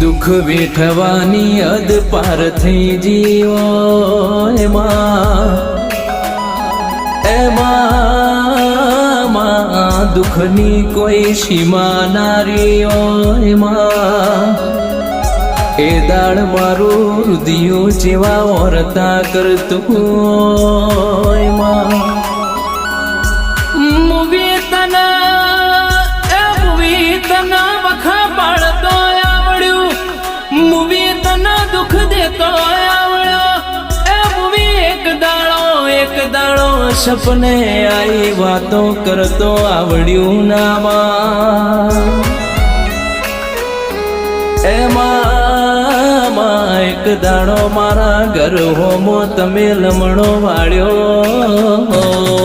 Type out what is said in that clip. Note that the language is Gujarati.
દુઃખ વેઠવાની અદ પાર થઈ જીવો એમાં. એમાં દુઃખની કોઈ સીમા નારીઓ એમાં. એ દાળ મારું રુદિયો જેવા ઓરતા કરતું એમાં. તના મૂવી તના વખા સપને આવી વાતો કરતો આવડ્યું નામાં એમાં એક દાડો મારા ઘર હોમો તમે લમણો વાળ્યો.